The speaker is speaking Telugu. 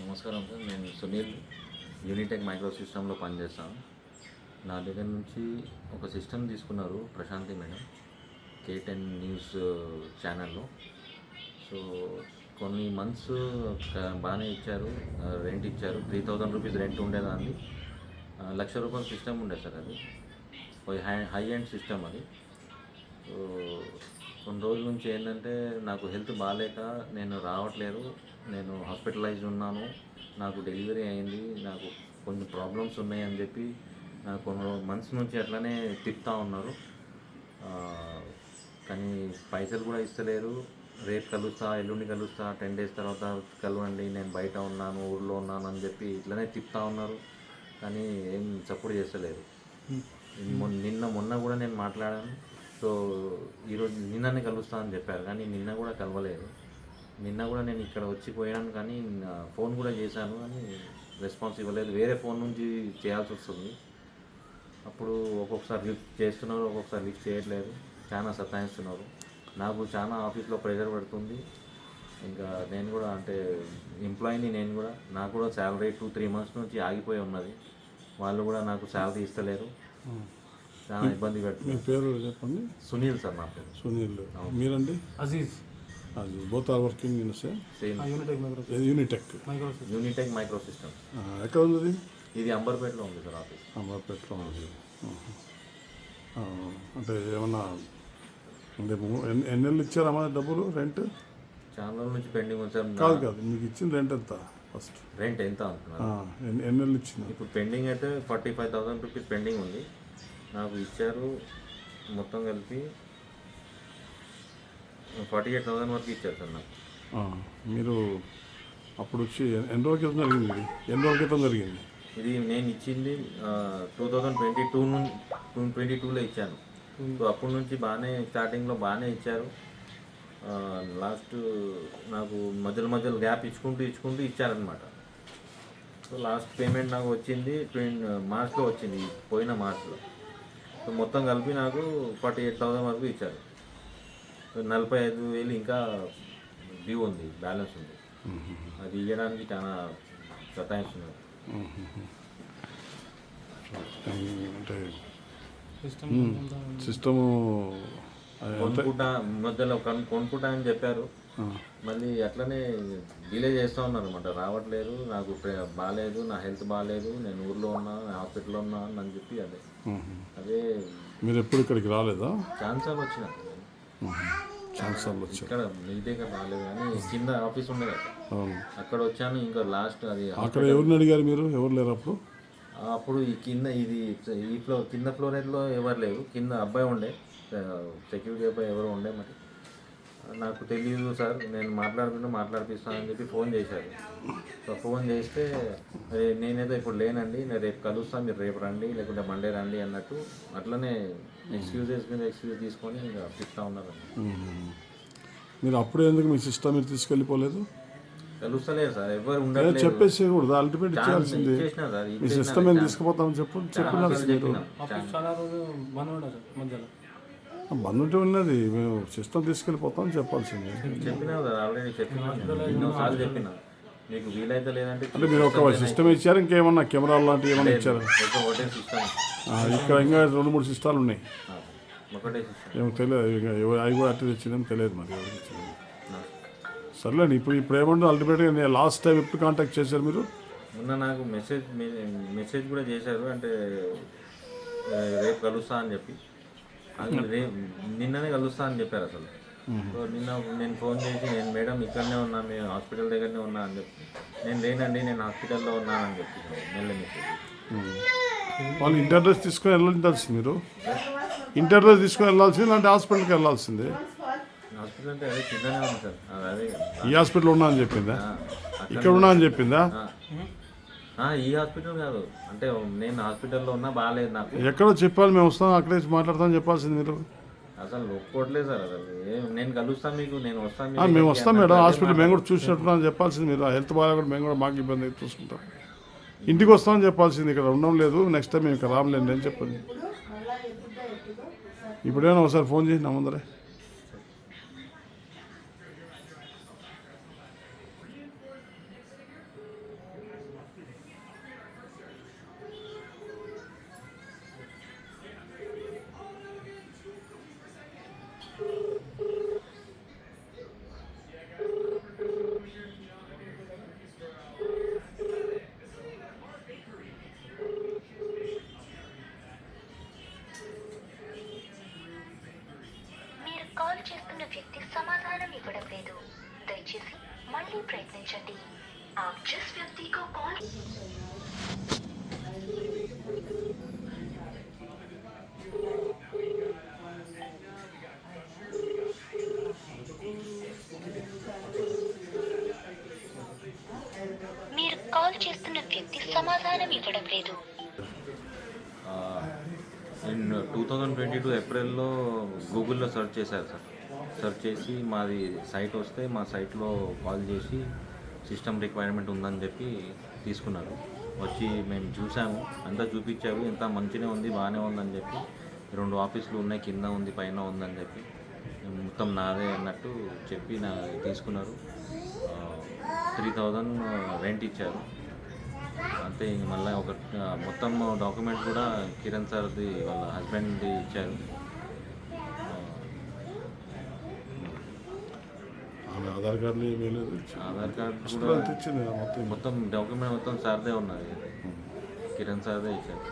నమస్కారం సార్ నేను సునీల్ యూనిటెక్ మైక్రో సిస్టంలో పనిచేస్తాను. నా దగ్గర నుంచి ఒక సిస్టమ్ తీసుకున్నారు Prashanthi madam K ten news ఛానల్లో సో కొన్ని మంత్స్ బాగానే ఇచ్చారు. రెంట్ ఇచ్చారు. త్రీ థౌజండ్ రూపీస్ రెంట్ ఉండేదాన్ని. లక్ష రూపాయల సిస్టమ్ ఉండే సార్ అది. హై హై అండ్ సిస్టమ్ అది. సో కొన్ని రోజుల నుంచి ఏంటంటే నాకు హెల్త్ బాగాలేక నేను రావట్లేదు. నేను హాస్పిటలైజ్ ఉన్నాను. నాకు డెలివరీ అయింది. నాకు కొన్ని ప్రాబ్లమ్స్ ఉన్నాయి అని చెప్పి నాకు కొన్ని మంత్స్ నుంచి అట్లనే తిప్పుతా ఉన్నారు. కానీ పైసలు కూడా ఇస్తలేరు రేపు కలుస్తా ఎల్లుండి కలుస్తా టెన్ డేస్ తర్వాత కలవండి నేను బయట ఉన్నాను ఊర్లో ఉన్నాను అని చెప్పి ఇట్లనే తిప్పుతా ఉన్నారు. కానీ ఏం సపోర్ట్ చేస్తలేరు మొన్న నిన్న మొన్న కూడా నేను మాట్లాడాను. సో ఈరోజు నిన్ననే కలుస్తా అని చెప్పారు కానీ నిన్న కూడా కలవలేదు. నిన్న కూడా నేను ఇక్కడ వచ్చి పోయాను కానీ ఫోన్ కూడా చేశాను కానీ రెస్పాన్స్ ఇవ్వలేదు. వేరే ఫోన్ నుంచి చేయాల్సి వస్తుంది. అప్పుడు ఒక్కొక్కసారి లిఫ్ట్ చేస్తున్నారు ఒక్కొక్కసారి లిఫ్ట్ చేయట్లేదు. చాలా సతాయిస్తున్నారు. నాకు చాలా ఆఫీస్లో ప్రెషర్ పడుతుంది. ఇంకా నేను కూడా అంటే ఎంప్లాయీని నేను కూడా నాకు కూడా శాలరీ టూ త్రీ మంత్స్ నుంచి ఆగిపోయి ఉన్నది. వాళ్ళు కూడా నాకు శాలరీ ఇస్తలేరు. చాలా ఇబ్బంది మీ పేరు చెప్పండి. సునీల్ సార్ నా పేరు. సునీల్. మీరండి? అజీజ్. అది both are working in same Unitech Unitech micro Unitech micro systems ఎక్కడ ఉంది ఇది? అంబర్పేటలో ఉంది సార్ ఆఫీస్. అమర్పేటలో ఉంది. అంటే ఏమన్నా అంటే ము- ఎన్ని నెలలు ఇచ్చారమ్మా డబ్బులు రెంట్? చాలా రోజుల నుంచి పెండింగ్ ఉంది సార్. కాదు కాదు. మీకు ఇచ్చిన రెంట్ ఎంత ఫస్ట్? రెంట్ ఎంత అంటున్నారు? ఎన్ని ఎన్ని నెలలు ఇచ్చింది ఇప్పుడు పెండింగ్ అయితే forty five thousand rupees pending ఉంది. నాకు ఇచ్చారు మొత్తం కలిపి ఫార్టీ ఎయిట్ థౌసండ్ వరకు ఇచ్చారు సార్ నాకు. ఆ, మీరు అప్పుడు వచ్చి ఎన్ని రోజుల క్రితం జరిగింది ఇది? ఎన్ని రోజుల క్రితం జరిగింది? ఇది నేను ఇచ్చింది టూ థౌజండ్ ట్వంటీ టూ నుంచి ట్వంటీ టూలో ఇచ్చాను సో అప్పటి నుంచి బాగానే స్టార్టింగ్లో బాగానే ఇచ్చారు. లాస్ట్ నాకు మధ్యలో మధ్యలో గ్యాప్ ఇచ్చుకుంటూ ఇచ్చుకుంటూ ఇచ్చారనమాట సో లాస్ట్ పేమెంట్ నాకు వచ్చింది ట్వంటీ మార్చ్లో వచ్చింది పోయిన మార్చ్లో. మొత్తం కలిపి నాకు ఫార్టీ ఎయిట్ థౌసండ్ వరకు ఇచ్చారు. నలభై ఐదు వేలు ఇంకా డ్యూ ఉంది బ్యాలెన్స్ ఉంది. అది ఇవ్వడానికి చాలా సతాయిస్తున్నారు. అంటే సిస్టమ్ సిస్టము కొనుక్కుంటా మధ్యలో కొను- కొనుక్కుంటా అని చెప్పారు. మళ్ళీ అట్లనే డిలే చేస్తూ ఉన్నారు అనమాట రావట్లేదు నాకు బాగాలేదు నా హెల్త్ బాగాలేదు నేను ఊర్లో ఉన్నా హాస్పిటల్లో ఉన్నా అని చెప్పి అదే. అదే మీరు ఎప్పుడు ఇక్కడికి రాలేదా? ఛాన్సర్ వచ్చిన. వచ్చారు. ఇక్కడ మీ దగ్గర రాలేదు కానీ కింద ఆఫీస్ ఉండే కదా. అక్కడ వచ్చాను ఇంకా లాస్ట్ అది అక్కడ ఎవరిని అడిగారు మీరు? ఎవరు లేరు అప్పుడు? అప్పుడు ఈ కింద ఇది ఈ ఫ్లోర్ కింద ఫ్లోరేజ్లో ఎవరు లేరు. కింద అబ్బాయి ఉండే సెక్యూరిటీ అబ్బాయి ఎవరు ఉండే మరి. నాకు తెలియదు సార్ నేను మాట్లాడుకుంటూ మాట్లాడిపిస్తానని చెప్పి ఫోన్ చేశారు. సో ఫోన్ చేస్తే "అరే, నేనేదో ఇప్పుడు లేనండి నేను రేపు కలుస్తాను మీరు రేపు రండి లేకుంటే మండే రండి అన్నట్టు అట్లనే ఎక్స్క్యూజెస్ మీద ఎక్స్క్యూజ్ తీసుకొని ఇంకా పిస్తా ఉన్నారు మ్మ్. మీరు అప్పుడే ఎందుకు మీ సిస్టమ్ మీరు తీసుకెళ్ళిపోలేదు? కలుస్తలేదు సార్ ఎవరు ఏ, ఉండట్లేదు చెప్పేసేయకూడదు అల్టిమేట్ మీ సిస్టమ్ ఏం తీసుకుపోతామని చెప్పు చెప్పిన చెప్పినా ఆఫీస్ చాలా రోజు మధ్యలో? ఉంటే ఉన్నది. మేము సిస్టమ్ తీసుకెళ్ళిపోతాం చెప్పాల్సింది. మీకు వీలైతే లేదంటే అంటే మీరు ఒక సిస్టమ్ ఇచ్చారు? ఇంకేమన్నా కెమెరాలు లాంటివి ఏమన్నా ఇచ్చారు? ఇక్కడ ఇంకా రెండు మూడు సిస్టాలు ఉన్నాయి. ఏమో తెలియదు. అవి కూడా అట్లా తెచ్చిందని తెలియదు మరి. ఎవరు సర్లేండి ఇప్పుడు ఇప్పుడు ఏమన్నా అల్టిమేట్గా నేను లాస్ట్ టైం ఎప్పుడు కాంటాక్ట్ చేశారు మీరు? మొన్న నాకు మెసేజ్ మెసేజ్ కూడా చేశారు. అంటే రేపు కలుస్తా అని చెప్పి. నిన్ననే కలుస్తా అని చెప్పారు అసలు. సో నిన్న నేను ఫోన్ చేసి నేను మేడం ఇక్కడనే ఉన్నా నేను హాస్పిటల్ దగ్గరనే ఉన్నా అని చెప్పి. నేను లేనండి నేను హాస్పిటల్లో ఉన్నాను అని చెప్పి. మెల్ల వాళ్ళు ఇంటర్డ్రెస్ తీసుకొని వెళ్ళాల్సింది మీరు ఇంటర్డ్రెస్ తీసుకొని వెళ్ళాల్సింది లేదంటే హాస్పిటల్కి వెళ్ళాల్సింది అంటే ఈ హాస్పిటల్ ఉన్నా అని చెప్పిందా ఇక్కడ ఉన్నా అని చెప్పిందా ఈ హాస్పిటల్ కాదు. అంటే నేను హాస్పిటల్లో ఉన్నా బాగాలేదు నాకు. ఎక్కడో చెప్పాలి మేము వస్తాం అక్కడే మాట్లాడతాం చెప్పాల్సింది మీరు. అసలు ఒప్పుకోవట్లేదు సార్ అసలు ఏం నేను కలుస్తాను మీకు నేను వస్తాను మీ మేము దగ్గరికి వస్తాం మేడం హాస్పిటల్ మేము కూడా చూసినట్టున్నాం చెప్పాల్సింది మీరు. హెల్త్ బాగా కూడా మేము కూడా మాకు ఇబ్బంది అయితే చూసుకుంటాం. ఇంటికి వస్తామని చెప్పాల్సింది ఇక్కడ ఉండడం లేదు నెక్స్ట్ టైం మేము ఇక్కడ రామలేండి అని చెప్పండి. ఇప్పుడేనా ఒకసారి ఫోన్ చేసి నా ముందరే. వ్యక్తి సమాధానం ఇవ్వడం లేదు. దయచేసి మళ్ళీ ప్రయత్నించండి. आप जिस व्यक्ति మీరు కాల్ చేస్తున్న వ్యక్తి సమాధానం ఇవ్వడం లేదు. In two thousand twenty two ఏప్రిల్లో గూగుల్లో సెర్చ్ చేశారు సార్. సెర్చ్ చేసి మాది సైట్ వస్తే మా సైట్లో కాల్ చేసి సిస్టమ్ రిక్వైర్మెంట్ ఉందని చెప్పి తీసుకున్నారు. వచ్చి మేము చూసాము. అంతా చూపించారు ఇంత మంచిగా ఉంది బాగానే ఉందని చెప్పి రెండు ఆఫీసులు ఉన్నాయి కింద ఉంది పైన ఉందని చెప్పి మొత్తం నాదే అన్నట్టు చెప్పి నా తీసుకున్నారు. త్రీ థౌజండ్ రెంట్ ఇచ్చారు. అంతే ఇంక మళ్ళీ ఒక మొత్తం డాక్యుమెంట్ కూడా కిరణ్ సార్ది వాళ్ళ హస్బెండ్ది ఇచ్చారు. ఆధార్ కార్డులు ఏమీ లేదు ఆధార్ కార్డ్ కూడా ఇచ్చింది మొత్తం. మొత్తం డాక్యుమెంట్ మొత్తం సార్దే ఉన్నది. కిరణ్ సార్దే ఇచ్చారు.